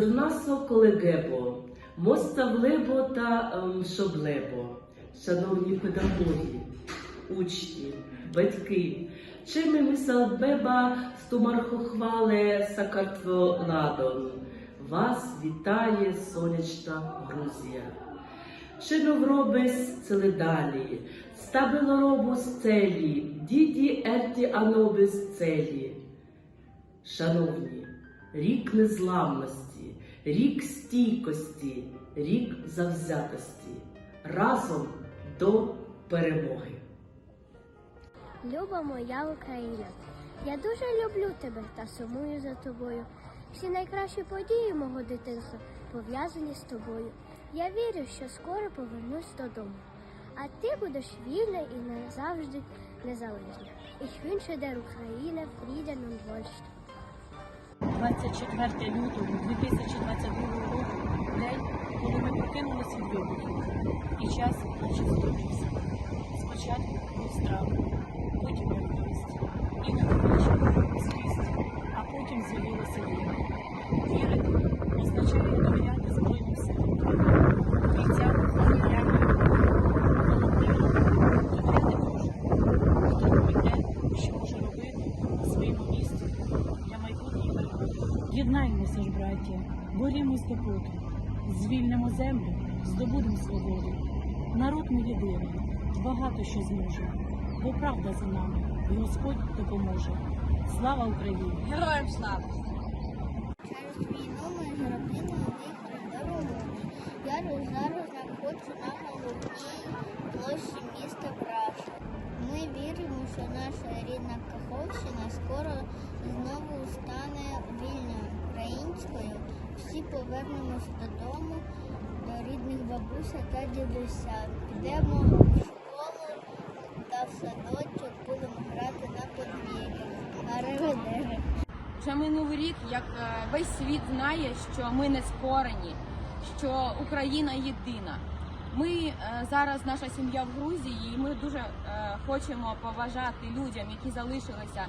Зернасо колегебо, моста влебо та ем, шоблебо. Шановні педагоги, учні, батьки, чими ми салбеба стумархохвале Сакартволадон. Вас вітає сонячна Грузія. Чиновробес целедалі, стабилоробус целі, діді ерті анобис целі. Шановні, рік незламності, рік стійкості, рік завзятості. Разом до перемоги. Люба моя Україна, я дуже люблю тебе та сумую за тобою. Всі найкращі події мого дитинства пов'язані з тобою. Я вірю, що скоро повернусь додому. А ти будеш вільна і назавжди незалежна. Ich wünsche der Ukraine Frieden und Wohlstand. 24 лютого 2022 року, день, коли ми прокинулися від вибухів, і час наче зупинився. Спочатку був страх, потім радість, і невеличка злість, а потім з'явилася віра. Вірити землю, здобудемо свободу. Народ ми єдиний, багато що зможе, бо правда за нами, і Господь допоможе. Слава Україні! Героям слава! Через війну ми зробили дорогу. Я зараз знаходжу на головній площі міста Праша. Ми віримо, що наша рідна Каховщина скоро знову стане вільною українською. Всі повернемось додому до рідних бабуся та дідуся. Підемо в школу та в садочок, будемо грати на подвір'ї. Гареведере. Вже минув рік, як е, весь світ знає, що ми не скорені, що Україна єдина. Ми е, зараз наша сім'я в Грузії, і ми дуже е, хочемо поважати людям, які залишилися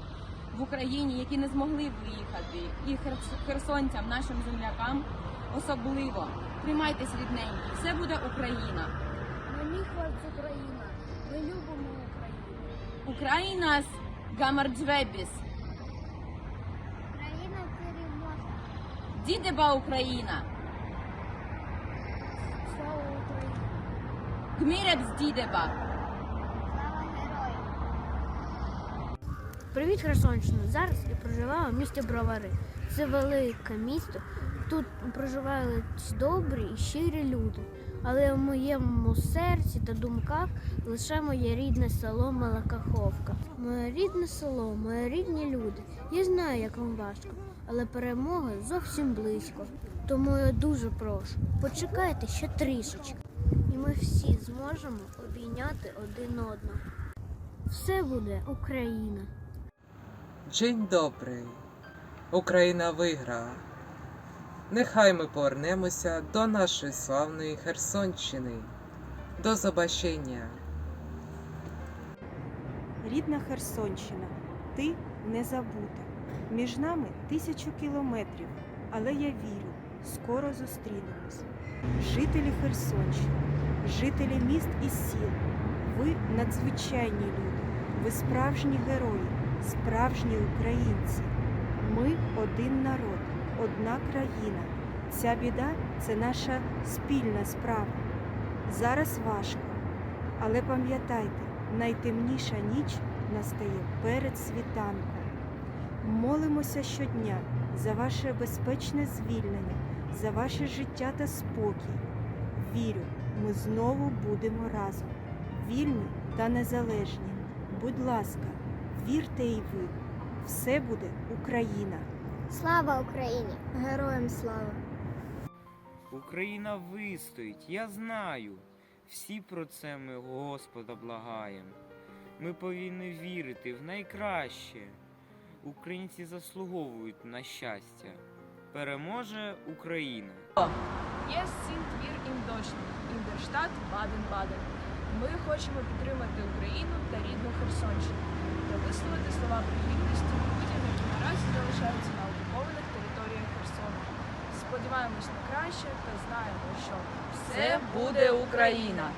в Україні, які не змогли виїхати, і херс- херсонцям, нашим землякам особливо. Тримайтесь рідненькі, все буде Україна. Мені хлопці Україна. Ми любимо Україну. Україна з гамарджвебіс. Україна переможе. Дідеба Україна. Слава Україні. Гміребс дідеба. Слава героям. Привіт, Херсонщина! Зараз я проживаю в місті Бровари. Це велике місто. Тут проживають добрі і щирі люди. Але в моєму серці та думках лише моє рідне село Малакаховка. Моє рідне село, мої рідні люди. Я знаю, як вам важко, але перемога зовсім близько. Тому я дуже прошу, почекайте ще трішечки, і ми всі зможемо обійняти один одного. Все буде Україна. Dzień добрий. Україна виграла. Нехай ми повернемося до нашої славної Херсонщини. До побачення. Рідна Херсонщина, ти не забута. Між нами тисячу кілометрів, але я вірю, скоро зустрінемось. Жителі Херсонщини, жителі міст і сіл, ви надзвичайні люди, ви справжні герої, справжні українці. Ми один народ, одна країна. Ця біда це наша спільна справа. Зараз важко, але пам'ятайте, найтемніша ніч настає перед світанком. Молимося щодня за ваше безпечне звільнення, за ваше життя та спокій. Вірю, ми знову будемо разом, вільні та незалежні. Будь ласка, вірте і ви, все буде Україна! Слава Україні! Героям слава! Україна вистоїть, я знаю. Всі про це ми Господа благаєм. Ми повинні вірити в найкраще. Українці заслуговують на щастя. Переможе Україна! Є sind wir in Deutschland, in der Stadt Baden-Baden. Ми хочемо підтримати Україну та рідну Херсонщину та висловити слова привітності людям, які наразі залишаються лише на краще та знаємо, що Все буде Україна.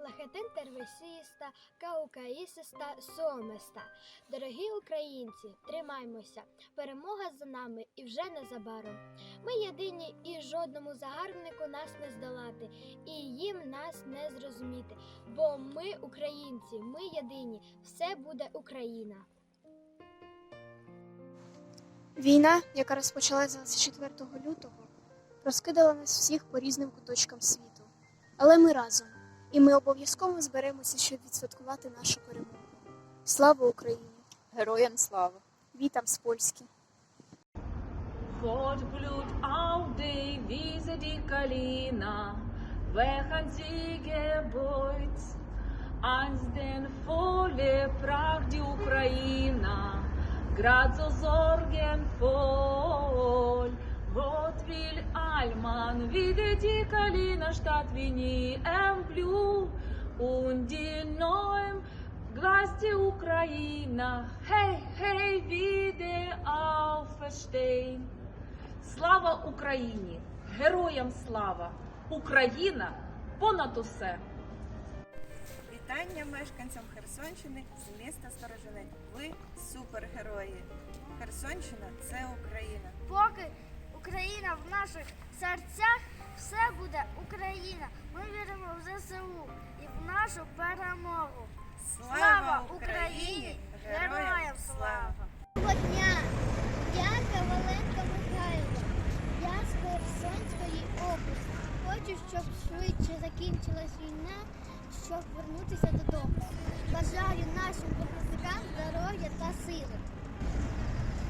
Лахетин тервесиста, каукаїсиста, сомиста. Дорогі українці, тримаймося. Перемога за нами і вже незабаром. Ми єдині і жодному загарбнику нас не здолати, і їм нас не зрозуміти. Бо ми українці, ми єдині, все буде Україна. Війна, яка розпочалась 24 лютого, розкидала нас всіх по різним куточкам світу. Але ми разом, і ми обов'язково зберемося, щоб відсвяткувати нашу перемогу. Слава Україні! Героям слава! Вітам з Польськи! Fort Blut auf die Wiese die Kalina, während sie gebeut. Einst den volle Pracht die Ukraine, grad so sorgenvoll. Gott will Allmann wieder die Kalina Stadt wie nie im Blut und die neuen Gleich die Ukraine, hey, hey, wieder auferstehen. Слава Україні! Героям слава! Україна понад усе! Вітання мешканцям Херсонщини з міста Сторожинець. Ви супергерої. Херсонщина це Україна. Поки Україна в наших серцях, все буде Україна. Ми віримо в ЗСУ і в нашу перемогу. Слава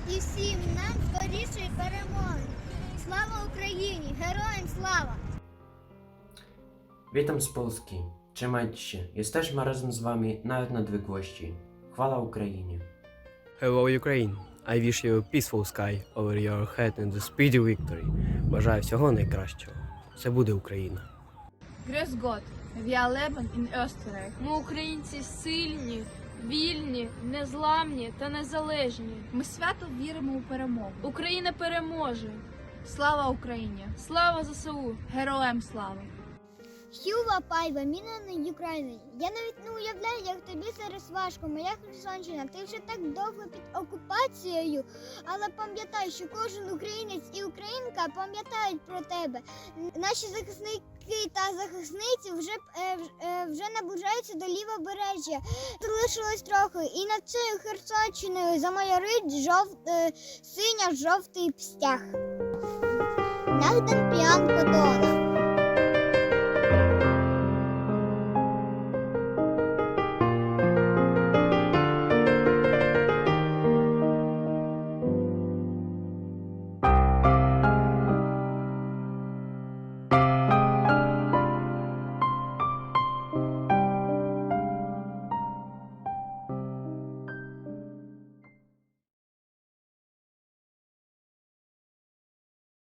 І всім нам скорішої перемоги. Слава Україні! Героям слава! Witam z Polski. Trzymajcie się. Jesteśmy razem z wami nawet na odległości. Chwała Ukrainie. Hello Ukraine! I wish you a peaceful sky over your head and a speedy victory. Бажаю всього найкращого. Це буде Україна. Grüß Gott, wir leben in Österreich. Ми українці сильні, вільні, незламні та незалежні. Ми свято віримо у перемогу. Україна переможе. Слава Україні! Слава ЗСУ! Героям слава! Хюва Пайва, міна України. Я навіть не уявляю, як тобі зараз важко. Моя Херсонщина, ти вже так довго під окупацією, але пам'ятай, що кожен українець і українка пам'ятають про тебе. Наші захисники та захисниці вже е, е, вже наближаються до лівобережжя. Залишилось трохи, і над цією Херсонщиною замайорить жов, е, синя жовтий стяг. Нагден п'ян подона.